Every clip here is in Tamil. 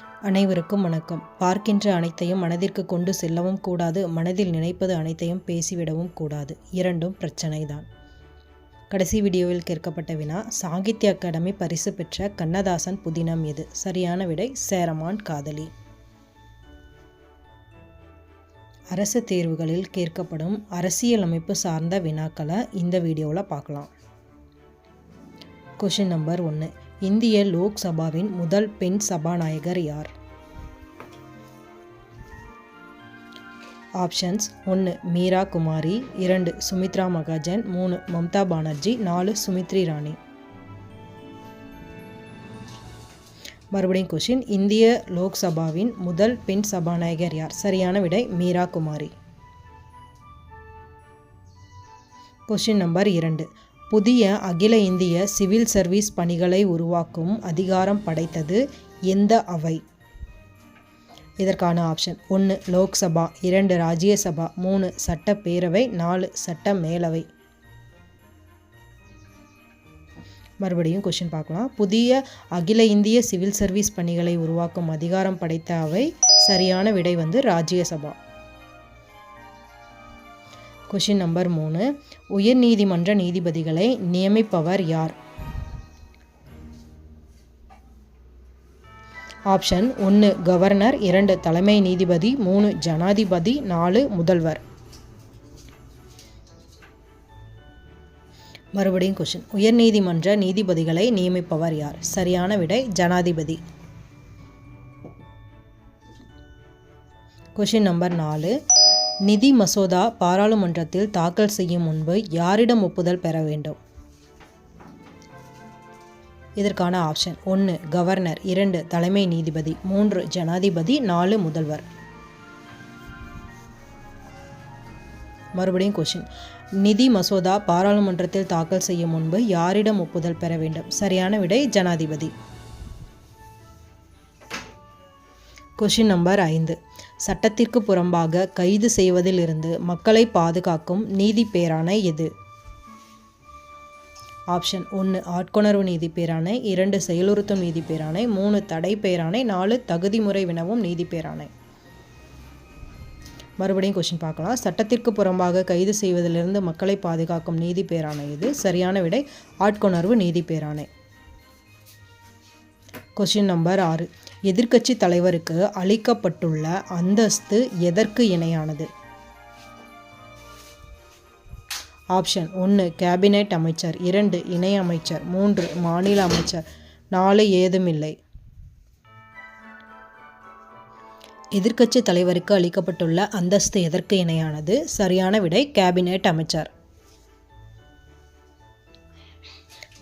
அனைவருக்கும் வணக்கம். பார்க்கின்ற அனைத்தையும் மனதிற்கு கொண்டு செல்லவும் கூடாது மனதில் நினைப்பது அனைத்தையும் பேசிவிடவும் கூடாது. இரண்டும் பிரச்சனைதான். கடைசி வீடியோவில் கேட்கப்பட்ட வினா சாகித்ய அகாடமி பரிசு பெற்ற கண்ணதாசன் புதினம் எது? சரியான விடை சேரமான் காதலி. அரசு தேர்வுகளில் கேட்கப்படும் அரசியலமைப்பு சார்ந்த வினாக்களை இந்த வீடியோவில் பார்க்கலாம். கொஷின் நம்பர் ஒன்று இந்திய லோக்சபாவின் முதல் பெண் சபாநாயகர் யார்? ஆப்ஷன்ஸ் ஒன்று மீரா குமாரி இரண்டு சுமித்ரா மகாஜன் மூணு மம்தா பானர்ஜி நாலு சுமித்ரி ராணி. மறுபடியும் கொஷின் இந்திய லோக்சபாவின் முதல் பெண் சபாநாயகர் யார்? சரியான விடை மீரா குமாரி. கொஷின் நம்பர் இரண்டு புதிய அகில இந்திய சிவில் சர்வீஸ் பணிகளை உருவாக்கும் அதிகாரம் படைத்தது எந்த அவை? இதற்கான ஆப்ஷன். ஒன்று லோக்சபா. இரண்டு ராஜ்யசபா. மூணு சட்டப்பேரவை. நாலு சட்ட மேலவை மறுபடியும் கொஷின் பார்க்கலாம். புதிய அகில இந்திய சிவில் சர்வீஸ் பணிகளை உருவாக்கும் அதிகாரம் படைத்த அவை சரியான விடை வந்து ராஜ்யசபா. கொஷின் நம்பர் மூணு. உயர் நீதிமன்ற நீதிபதிகளை நியமிப்பவர் யார்? ஆப்ஷன் ஒன்று கவர்னர். இரண்டு தலைமை நீதிபதி. மூணு ஜனாதிபதி. நாலு முதல்வர். மறுபடியும் கொஷின் உயர்நீதிமன்ற நீதிபதிகளை நியமிப்பவர் யார்? சரியான விடை ஜனாதிபதி. கொஷின் நம்பர் நாலு. நிதி மசோதா பாராளுமன்றத்தில் தாக்கல் செய்யும் முன்பு யாரிடம் ஒப்புதல் பெற வேண்டும்? இதற்கான ஆப்ஷன். ஒன்று கவர்னர். இரண்டு தலைமை நீதிபதி. மூன்று ஜனாதிபதி. நாலு முதல்வர். மறுபடியும் கொஷின் நிதி மசோதா பாராளுமன்றத்தில் தாக்கல் செய்யும் முன்பு யாரிடம் ஒப்புதல் பெற வேண்டும்? சரியான விடை ஜனாதிபதி. கொஷின் நம்பர் ஐந்து. சட்டத்திற்கு புறம்பாக கைது செய்வதிலிருந்து மக்களை பாதுகாக்கும் நீதி பேராணை எது? ஆப்ஷன் ஒன்று ஆட்கொணர்வு நீதி பேராணை இரண்டு செயலுறுத்தும் நீதி பேராணை மூணு தடை பேராணை நாலு தகுதி முறை வினவும் நீதி பேராணை. மறுபடியும் கொஷின் பார்க்கலாம். சட்டத்திற்கு புறம்பாக கைது செய்வதிலிருந்து மக்களை பாதுகாக்கும் நீதி பேராணை இது சரியான விடை ஆட்கொணர்வு நீதி பேராணை. கொஷின் நம்பர் ஆறு. எதிர்க்கட்சி தலைவருக்கு அளிக்கப்பட்டுள்ள அந்தஸ்து எதற்கு இணையானது? ஆப்ஷன் ஒன்று கேபினெட் அமைச்சர். இரண்டு இணை அமைச்சர். மூன்று மாநில அமைச்சர். நாலு ஏதுமில்லை எதிர்க்கட்சி தலைவருக்கு அளிக்கப்பட்டுள்ள அந்தஸ்து எதற்கு இணையானது? சரியான விடை கேபினெட் அமைச்சர்.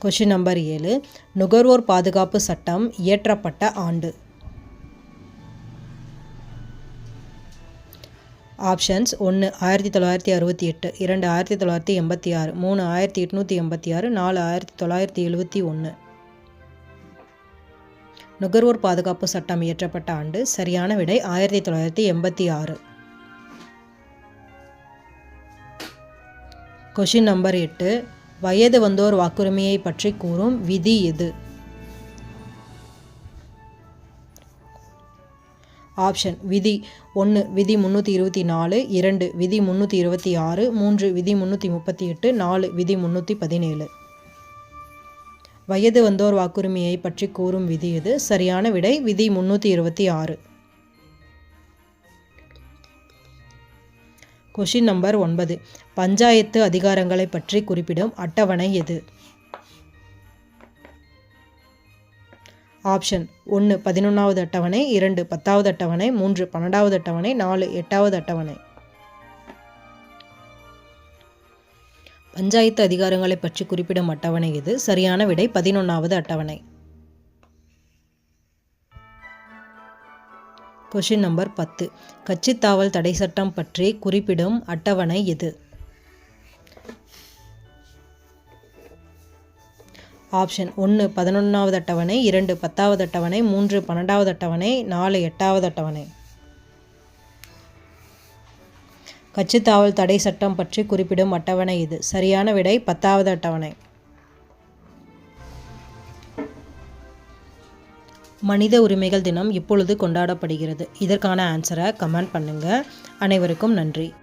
கொஷின் நம்பர் ஏழு. நுகர்வோர் பாதுகாப்பு சட்டம் இயற்றப்பட்ட ஆண்டு. ஆப்ஷன்ஸ் ஒன்று ஆயிரத்தி தொள்ளாயிரத்தி அறுபத்தி எட்டு இரண்டு ஆயிரத்தி தொள்ளாயிரத்தி எண்பத்தி ஆறு மூணு ஆயிரத்தி எட்நூற்றி எண்பத்தி ஆறு நாலு ஆயிரத்தி தொள்ளாயிரத்தி எழுபத்தி ஒன்று நுகர்வோர் பாதுகாப்பு சட்டம் இயற்றப்பட்ட ஆண்டு சரியான விடை ஆயிரத்தி தொள்ளாயிரத்தி எண்பத்தி ஆறு. கொஷின் நம்பர் எட்டு வயது வந்தோர் வாக்குரிமையை பற்றி கூறும் விதி எது? ஆப்ஷன் விதி ஒன்று விதி முந்நூற்றி இருபத்தி நாலு இரண்டு விதி முந்நூற்றி இருபத்தி ஆறு மூன்று விதி முந்நூற்றி முப்பத்தி எட்டு நாலு விதி முந்நூற்றி பதினேழு. வயது வந்தோர் வாக்குரிமையை பற்றி கூறும் விதி எது சரியான விடை விதி முந்நூற்றி இருபத்தி ஆறு. கொஷின் நம்பர் ஒன்பது. பஞ்சாயத்து அதிகாரங்களை பற்றி குறிப்பிடும் அட்டவணை எது? ஆப்ஷன் ஒன்று பதினொன்றாவது அட்டவணை இரண்டு பத்தாவது அட்டவணை மூன்று பன்னெண்டாவது அட்டவணை நாலு எட்டாவது அட்டவணை. பஞ்சாயத்து அதிகாரங்களை பற்றி குறிப்பிடும் அட்டவணை இது. சரியான விடை பதினொன்றாவது அட்டவணை. கொஷின் நம்பர் பத்து. கட்சித்தாவல் தடை சட்டம் பற்றி குறிப்பிடும் அட்டவணை எது ஆப்ஷன் ஒன்று பதினொன்றாவது அட்டவணை இரண்டு பத்தாவது அட்டவணை மூன்று பன்னெண்டாவது அட்டவணை நாலு எட்டாவது அட்டவணை. கட்சித்தாவல் தடை சட்டம் பற்றி குறிப்பிடும் அட்டவணை இது. சரியான விடை பத்தாவது அட்டவணை. மனித உரிமைகள் தினம் இப்பொழுது கொண்டாடப்படுகிறது. இதற்கான ஆன்சரை கமெண்ட் பண்ணுங்கள் அனைவருக்கும் நன்றி.